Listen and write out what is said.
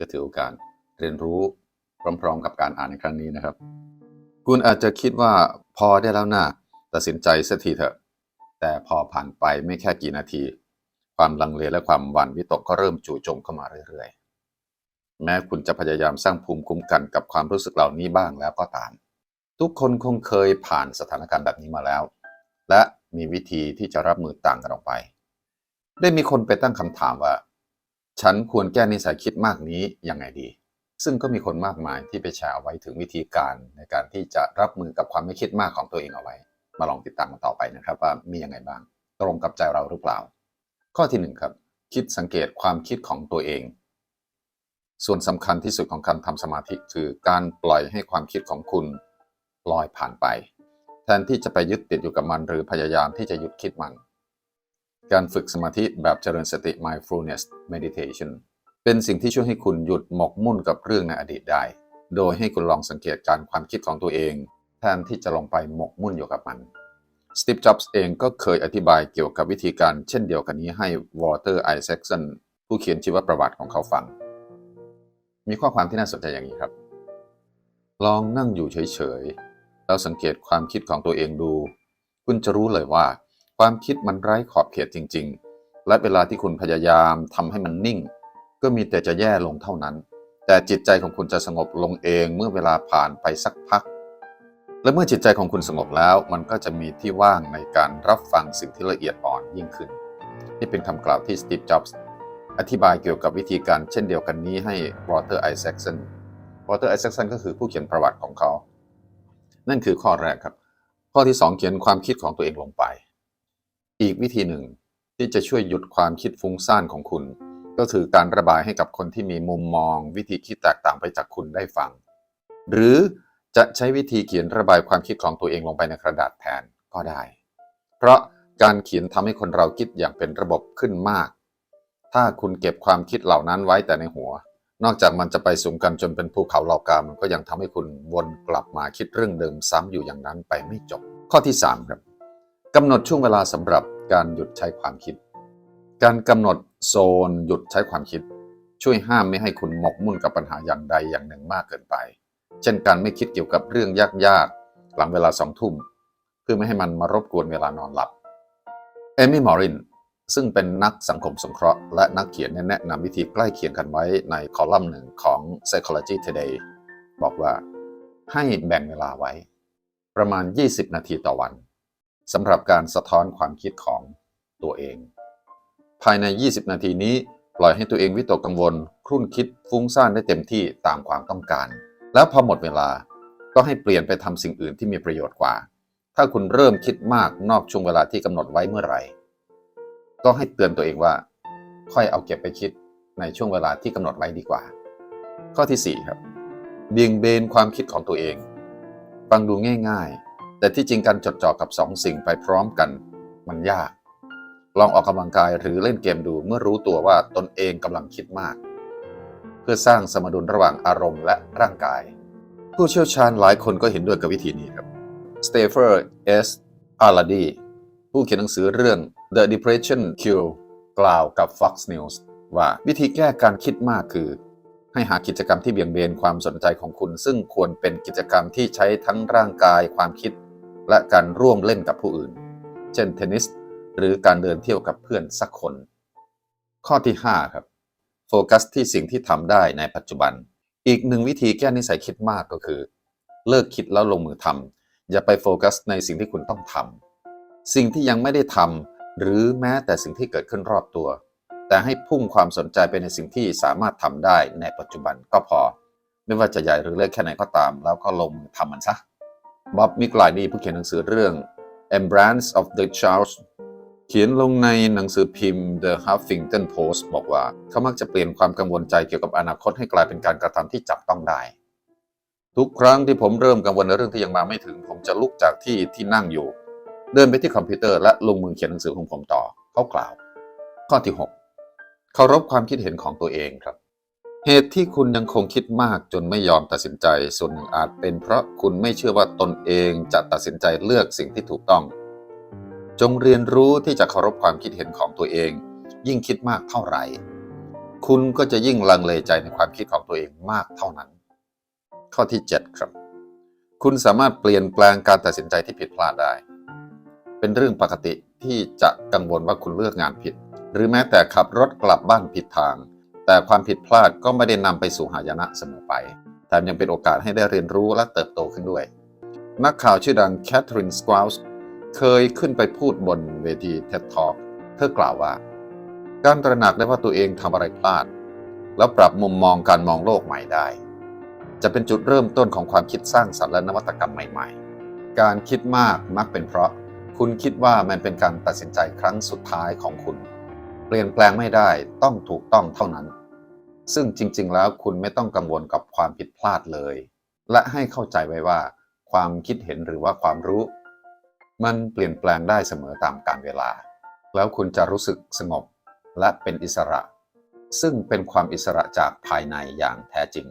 จะถือโอกาสเรียนรู้พร้อม ๆ กับการอ่านในครั้งนี้นะครับ คุณอาจจะคิดว่าพอได้แล้วนะตัดสินใจสักทีเถอะ แต่พอผ่านไปไม่แค่กี่นาที ความลังเลและความหวั่นวิตกก็เริ่มจู่โจมเข้ามาเรื่อยๆ แม้คุณจะพยายามสร้างภูมิคุ้มกันกับความรู้สึกเหล่านี้บ้างแล้วก็ตาม ทุกคนคงเคยผ่านสถานการณ์แบบนี้มาแล้ว และมีวิธีที่จะรับมือต่างกันออกไป ได้มีคนไปตั้งคำถามว่า ฉันควรแก้นิสัยคิดมากนี้ยังไงดี ซึ่งก็มีคนมากมายที่ไปแชร์ไว้ถึงวิธีการในการที่จะรับมือกับความไม่คิดมากของตัวเองเอาไว้ มาลองติดตามกันต่อไปนะครับว่ามียังไงบ้าง ตรงกับใจเราหรือเปล่า ข้อที่หนึ่งครับ คิดสังเกตความคิดของตัวเอง ส่วนสำคัญที่สุดของการทำสมาธิคือการปล่อยให้ความคิดของคุณลอยผ่านไป แทนที่จะไปยึดติดอยู่กับมัน หรือพยายามที่จะหยุดคิดมัน การฝึกสมาธิแบบเจริญสติ mindfulness meditation เป็นสิ่งที่ช่วยให้คุณหยุดหมกมุ่นกับเรื่องในอดีตได้ โดยให้คุณลองสังเกตการความคิดของตัวเอง แทนที่จะลงไปหมกมุ่นอยู่กับมัน สตีฟ จ็อบส์เองก็เคยอธิบายเกี่ยวกับวิธีการเช่นเดียวกันนี้ให้วอเตอร์ไอแซคสันผู้เขียนชีวประวัติของเขาฟัง มีข้อความที่น่าสนใจอย่างนี้ครับ ลองนั่งอยู่เฉยๆ แล้วสังเกตความคิดของตัวเองดู คุณจะรู้เลยว่า ความคิดมันไร้ขอบเขตจริง ๆ และเวลาที่คุณพยายามทำให้มันนิ่ง ก็มีแต่จะแย่ลงเท่านั้น แต่จิตใจของคุณจะสงบลงเองเมื่อเวลาผ่านไปสักพัก และเมื่อจิตใจของคุณสงบแล้ว มันก็จะมีที่ว่างในการรับฟังสิ่งที่ละเอียดอ่อนยิ่งขึ้น นี่เป็นคำกล่าวที่สตีฟ จ็อบส์อธิบายเกี่ยวกับวิธีการเช่นเดียวกันนี้ให้วอเตอร์ไอแซคสันวอเตอร์ไอแซคสันก็คือผู้เขียนประวัติของเขา นั่นคือข้อแรกครับ ข้อที่ 2 เขียนความคิดของตัวเองลงไป อีกวิธีหนึ่งที่จะช่วยหยุดความคิดฟุ้งซ่านของคุณ ก็คือการระบายให้กับคนที่มีมุมมอง วิธีคิดแตกต่างไปจากคุณได้ฟัง หรือจะใช้วิธีเขียนระบายความคิดของตัวเองลงไปในกระดาษแทนก็ได้ เพราะการเขียนทำให้คนเราคิดอย่างเป็นระบบขึ้นมาก ถ้าคุณเก็บความคิดเหล่านั้นไว้แต่ในหัว นอกจากมันจะไปสุมกันจนเป็นภูเขาเหล่ากามันก็ยังทำให้คุณวนกลับมาคิดเรื่องเดิมซ้ำอยู่อย่างนั้นไปไม่จบ ข้อที่3ครับ กำหนดช่วงเวลาสำหรับการหยุดใช้ความคิด การกำหนดโซนหยุดใช้ความคิด ช่วยห้ามไม่ให้คุณหมกมุ่นกับปัญหาอย่างใดอย่างหนึ่งมากเกินไป เช่นการไม่คิดเกี่ยวกับเรื่องยากๆ หลังเวลาสองทุ่ม เพื่อไม่ให้มันมารบกวนเวลานอนหลับ เอมี่มอรินซึ่งเป็นนักสังคมสงเคราะห์และนักเขียนแนะนำวิธีใกล้เคียงกันไว้ในคอลัมน์หนึ่งของ Psychology Today บอกว่า ให้แบ่งเวลาไว้ ประมาณ 20 นาทีต่อวัน สำหรับการสะท้อนความคิดของตัวเอง ภายใน 20 นาทีนี้ ปล่อยให้ตัวเองวิตกกังวล ครุ่นคิดฟุ้งซ่านได้เต็มที่ตามความต้องการ แล้วพอหมดเวลาก็ให้เปลี่ยนไปทำสิ่งอื่นที่มีประโยชน์กว่า ถ้าคุณเริ่มคิดมากนอกช่วงเวลาที่กำหนดไว้เมื่อไหร่ ก็ให้เตือนตัวเองว่า ค่อยเอาเก็บไปคิดในช่วงเวลาที่กำหนดไว้ดีกว่า ข้อที่ 4 ครับเบี่ยงเบนความคิดของตัวเอง ฟังดูง่าย ๆ แต่ที่จริงการจดจ่อกับสองสิ่งไปพร้อมกันมันยาก ลองออกกำลังกายหรือเล่นเกมดูเมื่อรู้ตัวว่าตนเองกำลังคิดมาก เพื่อสร้างสมดุลระหว่างอารมณ์และร่างกาย ผู้เชี่ยวชาญหลายคนก็เห็นด้วยกับวิธีนี้ครับสเตฟอร์เอสอาร์ลาดีผู้เขียนหนังสือเรื่อง The Depression Cure กล่าวกับ Fox News ว่าวิธีแก้การคิดมากคือ ให้หากิจกรรมที่เบี่ยงเบนความสนใจของคุณ ซึ่งควรเป็นกิจกรรมที่ใช้ทั้งร่างกายความคิด และการร่วมเล่นกับผู้อื่น เช่นเทนนิส หรือการเดินเที่ยวกับเพื่อนสักคน ข้อที่ 5 ครับ โฟกัสที่สิ่งที่ทำได้ในปัจจุบัน อีกหนึ่งวิธีแก้นิสัยคิดมากก็คือ เลิกคิดแล้วลงมือทำอย่าไปโฟกัสในสิ่งที่คุณต้องทำสิ่งที่ยังไม่ได้ทำหรือแม้แต่สิ่งที่เกิดขึ้นรอบตัว แต่ให้พุ่งความสนใจไปในสิ่งที่สามารถทำได้ในปัจจุบันก็พอ ไม่ว่าจะใหญ่หรือเล็กแค่ไหนก็ตาม แล้วก็ลงมือทำมันซะ บ๊อบมิกไลนีผู้เขียนหนังสือเรื่อง Embrace of the Charles เขียนลงในหนังสือพิมพ์ The Huffington Post บอกว่า เขามักจะเปลี่ยนความกังวลใจเกี่ยวกับอนาคตให้กลายเป็นการกระทำที่จับต้องได้ ทุกครั้งที่ผมเริ่มกังวลในเรื่องที่ยังมาไม่ถึง ผมจะลุกจากที่ที่นั่งอยู่ เดินไปที่คอมพิวเตอร์และลงมือเขียนหนังสือของผมต่อ เขากล่าว ข้อที่ 6 เคารพความคิดเห็นของตัวเองครับ เหตุที่คุณยังคงคิดมากจนไม่ยอมตัดสินใจ ส่วนหนึ่งอาจเป็นเพราะคุณไม่เชื่อว่าตนเองจะตัดสินใจเลือกสิ่งที่ถูกต้อง จงเรียนรู้ที่จะเคารพความคิดเห็นของตัวเอง ยิ่งคิดมากเท่าไหร่ คุณก็จะยิ่งลังเลใจในความคิดของตัวเองมากเท่านั้น ข้อที่ 7 ครับ คุณสามารถเปลี่ยนแปลงการตัดสินใจที่ผิดพลาดได้ เป็นเรื่องปกติที่จะกังวลว่าคุณเลือกงานผิด หรือแม้แต่ขับรถกลับบ้านผิดทาง แต่ความผิดพลาดก็ไม่ได้นำไปสู่หายนะเสมอไป แถมยังเป็นโอกาสให้ได้เรียนรู้และเติบโตขึ้นด้วย นักข่าวชื่อดังแคทเธอรีนสควอสเคยขึ้นไปพูดบนเวที TED Talk เธอกล่าวว่า การตระหนักได้ว่าตัวเองทำอะไรพลาด แล้วปรับมุมมองการมองโลกใหม่ได้ จะเป็นจุดเริ่มต้นของความคิดสร้างสรรค์และนวัตกรรมใหม่ ๆ การคิดมากมักเป็นเพราะ คุณคิดว่ามันเป็นการตัดสินใจครั้งสุดท้ายของคุณ เปลี่ยนแปลงไม่ได้ต้องถูกต้องเท่านั้น ซึ่งจริง ๆ แล้วคุณไม่ต้องกังวลกับความผิดพลาดเลย และให้เข้าใจไว้ว่า ความคิดเห็นหรือว่าความรู้ มันเปลี่ยนแปลงได้เสมอตามกาลเวลา แล้วคุณจะรู้สึกสงบและเป็นอิสระ ซึ่งเป็นความอิสระจากภายในอย่างแท้จริง